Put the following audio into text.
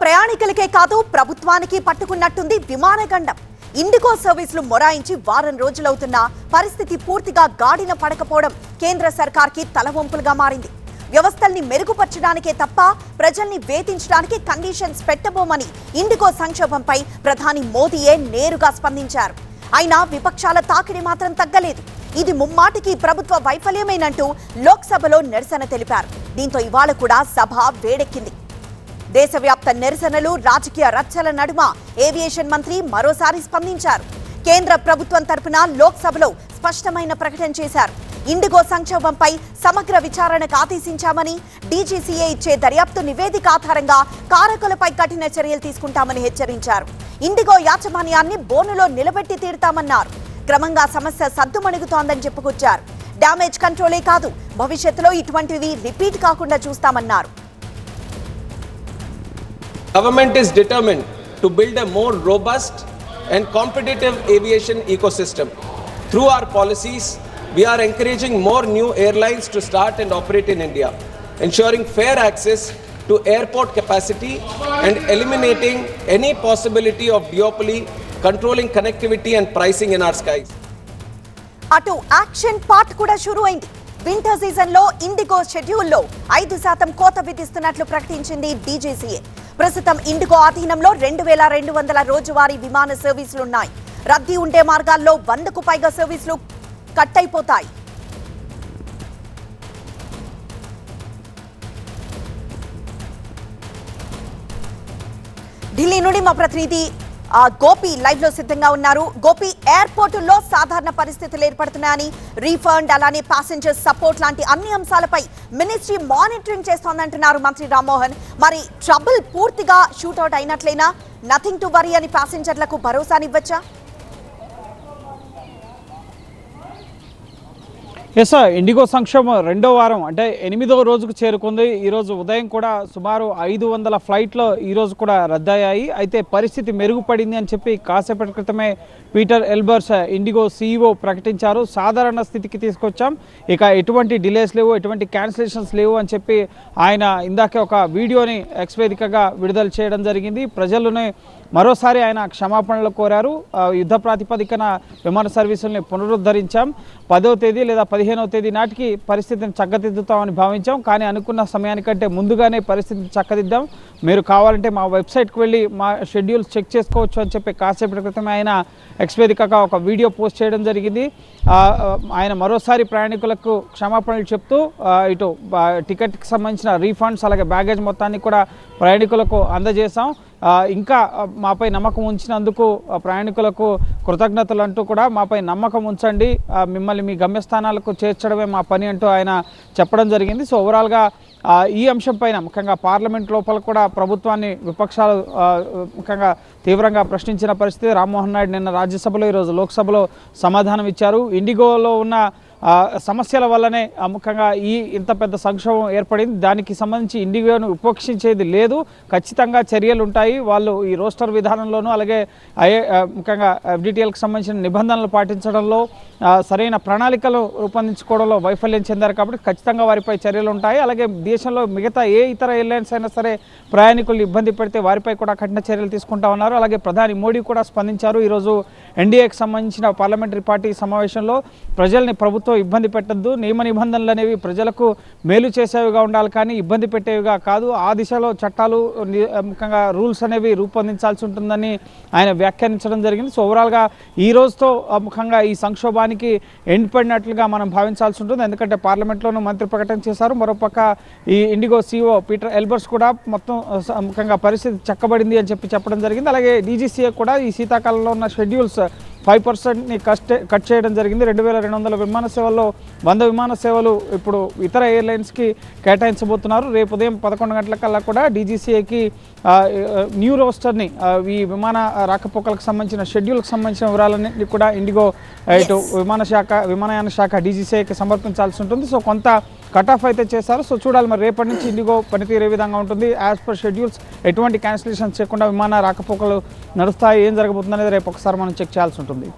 ప్రయాణికులకే కాదు ప్రభుత్వానికి పట్టుకున్నట్టుంది విమానగండం. ఇండిగో సర్వీసులు మొరాయించి వారం రోజులవుతున్నా పరిస్థితి పూర్తిగా గాడిన పడకపోవడం కేంద్ర సర్కార్కి తలవంపులుగా మారింది. వ్యవస్థల్ని మెరుగుపరచడానికే తప్ప ప్రజల్ని వేధించడానికి కండిషన్స్ పెట్టబోమని ఇండిగో సంక్షోభంపై ప్రధాని మోదీయే నేరుగా స్పందించారు. అయినా విపక్షాల తాకిడి మాత్రం తగ్గలేదు. ఇది ముమ్మాటికి ప్రభుత్వ వైఫల్యమేనంటూ లోక్సభలో నిరసన తెలిపారు. దీంతో ఇవాళ కూడా సభ వేడెక్కింది. దేశవ్యాప్త నిరసనలు రాజకీయ రచ్చల నడుమ ఏవియేషన్ మంత్రి మరోసారి స్పందించారు. కేంద్ర ప్రభుత్వం తరపున లోక్సభలో స్పష్టమైన ప్రకటన చేశారు. ఇండిగో సంక్షోభంపై సమగ్ర విచారణకు ఆదేశించామని డీజీసీఏ ఇచ్చే దర్యాప్తు నివేదిక ఆధారంగా కారకులపై కఠిన చర్యలు తీసుకుంటామని హెచ్చరించారు. ఇండిగో యాజమాన్యాన్ని బోనులో నిలబెట్టి తీరుతామన్నారు. క్రమంగా సమస్య సద్దుమణుగుతోందని చెప్పుకొచ్చారు. డ్యామేజ్ కంట్రోలే కాదు భవిష్యత్తులో ఇటువంటివి రిపీట్ కాకుండా చూస్తామన్నారు. Government is determined to build a more robust and competitive aviation ecosystem. Through our policies, we are encouraging more new airlines to start and operate in India, ensuring fair access to airport capacity and eliminating any possibility of duopoly, controlling connectivity and pricing in our skies. అటు action part కూడా షురూ అయింది winter సీజన్లో IndiGo షెడ్యూల్లో ఐదు శాతం కోత విధిస్తున్నట్లు ప్రకటించింది డీజీసీఏ ప్రస్తుతం ఇండిగో ఆధీనంలో రెండు వేల రెండు వందల రోజువారీ విమాన సర్వీసులున్నాయి రద్దీ ఉండే మార్గాల్లో వందకు పైగా సర్వీసులు కట్ అయిపోతాయి ఢిల్లీ నుండి మా ప్రతినిధి గోపి లైవ్లో సిద్ధంగా ఉన్నారు. గోపి ఎయిర్పోర్టుల్లో సాధారణ పరిస్థితులు ఏర్పడుతున్నాయని రీఫండ్ అలానే ప్యాసింజర్ సపోర్ట్ లాంటి అన్ని అంశాలపై మినిస్ట్రీ మానిటరింగ్ చేస్తోందంటున్నారు మంత్రి రామ్మోహన్. మరి ట్రబుల్ పూర్తిగా షూట్అవుట్ అయినట్లేనా? నథింగ్ టు వరీ అని ప్యాసింజర్లకు భరోసానివ్వచ్చా? ఎస్ ఇండిగో సంక్షేమం రెండో వారం అంటే ఎనిమిదవ రోజుకు చేరుకుంది. ఈరోజు ఉదయం కూడా సుమారు ఐదు వందల ఫ్లైట్లు ఈరోజు కూడా రద్దయ్యాయి. అయితే పరిస్థితి మెరుగుపడింది అని చెప్పి కాసేపటి క్రితమే పీటర్ ఎల్బర్స్ ఇండిగో సీఈఓ ప్రకటించారు. సాధారణ స్థితికి తీసుకొచ్చాం. ఇక ఎటువంటి డిలేస్ లేవు ఎటువంటి క్యాన్సిలేషన్స్ లేవు అని చెప్పి ఆయన ఇందాకే ఒక వీడియోని ఎక్స్వేదికగా విడుదల చేయడం జరిగింది. ప్రజలని మరోసారి ఆయన క్షమాపణలు కోరారు. యుద్ధ ప్రాతిపదికన విమాన సర్వీసుల్ని పునరుద్ధరించాం. పదో తేదీ లేదా పదిహేనవ తేదీ నాటికి పరిస్థితిని చక్కదిద్దుతామని భావించాం. కానీ అనుకున్న సమయానికంటే ముందుగానే పరిస్థితిని చక్కదిద్దాం. మీరు కావాలంటే మా వెబ్సైట్కి వెళ్ళి మా షెడ్యూల్స్ చెక్ చేసుకోవచ్చు అని చెప్పి కాసేపటి క్రితమే ఆయన ఎక్స్వేదికగా ఒక వీడియో పోస్ట్ చేయడం జరిగింది. ఆయన మరోసారి ప్రయాణికులకు క్షమాపణలు చెప్తూ ఇటు టికెట్కి సంబంధించిన రీఫండ్స్ అలాగే బ్యాగేజ్ మొత్తాన్ని కూడా ప్రయాణికులకు అందజేశాం. ఇంకా మాపై నమ్మకం ఉంచినందుకు ప్రయాణికులకు కృతజ్ఞతలు అంటూ కూడా మాపై నమ్మకం ఉంచండి. మిమ్మల్ని మీ గమ్యస్థానాలకు చేర్చడమే మా పని అంటూ ఆయన చెప్పడం జరిగింది. సో ఓవరాల్గా ఈ అంశం పైన ముఖ్యంగా పార్లమెంట్ లోపల కూడా ప్రభుత్వాన్ని విపక్షాలు ముఖ్యంగా తీవ్రంగా ప్రశ్నించిన పరిస్థితి. రామ్మోహన్ నాయుడు నిన్న రాజ్యసభలో ఈరోజు లోక్సభలో సమాధానం ఇచ్చారు. ఇండిగోలో ఉన్న సమస్యల వల్లనే ముఖ్యంగా ఈ ఇంత పెద్ద సంక్షోభం ఏర్పడింది. దానికి సంబంధించి ఇండిగోను ఉపేక్షించేది లేదు. ఖచ్చితంగా చర్యలు ఉంటాయి. వాళ్ళు ఈ రోస్టర్ విధానంలోనూ అలాగే ఐఏ ముఖ్యంగా ఎఫ్డిటిఎల్కి సంబంధించిన నిబంధనలు పాటించడంలో సరైన ప్రణాళికలు రూపొందించుకోవడంలో వైఫల్యం చెందారు కాబట్టి ఖచ్చితంగా వారిపై చర్యలు ఉంటాయి. అలాగే దేశంలో మిగతా ఏ ఇతర ఎయిర్లైన్స్ అయినా సరే ప్రయాణికులు ఇబ్బంది పెడితే వారిపై కూడా కఠిన చర్యలు తీసుకుంటా ఉన్నారు. అలాగే ప్రధాని మోడీ కూడా స్పందించారు. ఈరోజు ఎన్డీఏకి సంబంధించిన పార్లమెంటరీ పార్టీ సమావేశంలో ప్రజల్ని ప్రభుత్వం ఇబ్బంది పెట్టద్దు. నియమ నిబంధనలు అనేవి ప్రజలకు మేలు చేసేవిగా ఉండాలి కానీ ఇబ్బంది పెట్టేవిగా కాదు. ఆ దిశలో చట్టాలు ముఖ్యంగా రూల్స్ అనేవి రూపొందించాల్సి ఉంటుందని ఆయన వ్యాఖ్యానించడం జరిగింది. సో ఓవరాల్గా ఈ రోజుతో ముఖ్యంగా ఈ సంక్షోభానికి ఎండ్ పడినట్లుగా మనం భావించాల్సి ఉంటుంది. ఎందుకంటే పార్లమెంట్లోనూ మంత్రి ప్రకటన చేశారు. మరోపక్క ఈ ఇండిగో సీఓ పీటర్ ఎల్బర్స్ కూడా మొత్తం ముఖ్యంగా పరిస్థితి చక్కబడింది అని చెప్పి చెప్పడం జరిగింది. అలాగే డీజీసీఏ కూడా ఈ శీతాకాలంలో ఉన్న షెడ్యూల్స్ ఫైవ్ పర్సెంట్ని కట్ కట్ చేయడం జరిగింది. రెండు వేల రెండు వందల విమాన సేవల్లో వంద విమాన సేవలు ఇప్పుడు ఇతర ఎయిర్లైన్స్కి కేటాయించబోతున్నారు. రేపు ఉదయం పదకొండు గంటల కల్లా కూడా డీజీసీఏకి న్యూ రోస్టర్ని ఈ విమాన రాకపోకలకు సంబంధించిన షెడ్యూల్కి సంబంధించిన వివరాలన్నింటినీ కూడా ఇండిగో ఇటు విమాన శాఖ విమానయాన శాఖ డీజీసీఐకి సమర్పించాల్సి ఉంటుంది. సో కొంత కట్ ఆఫ్ అయితే చేశారు. సో చూడాలి మరి రేపటి నుంచి ఇండిగో పనితీరు ఏ విధంగా ఉంటుంది. యాజ్ పర్ షెడ్యూల్స్ ఎటువంటి క్యాన్సిలేషన్ చేయకుండా విమాన రాకపోకలు నడుస్తాయి. ఏం జరగబోతుంది అనేది రేపు ఒకసారి మనం చెక్ చేయాల్సి ఉంటుంది.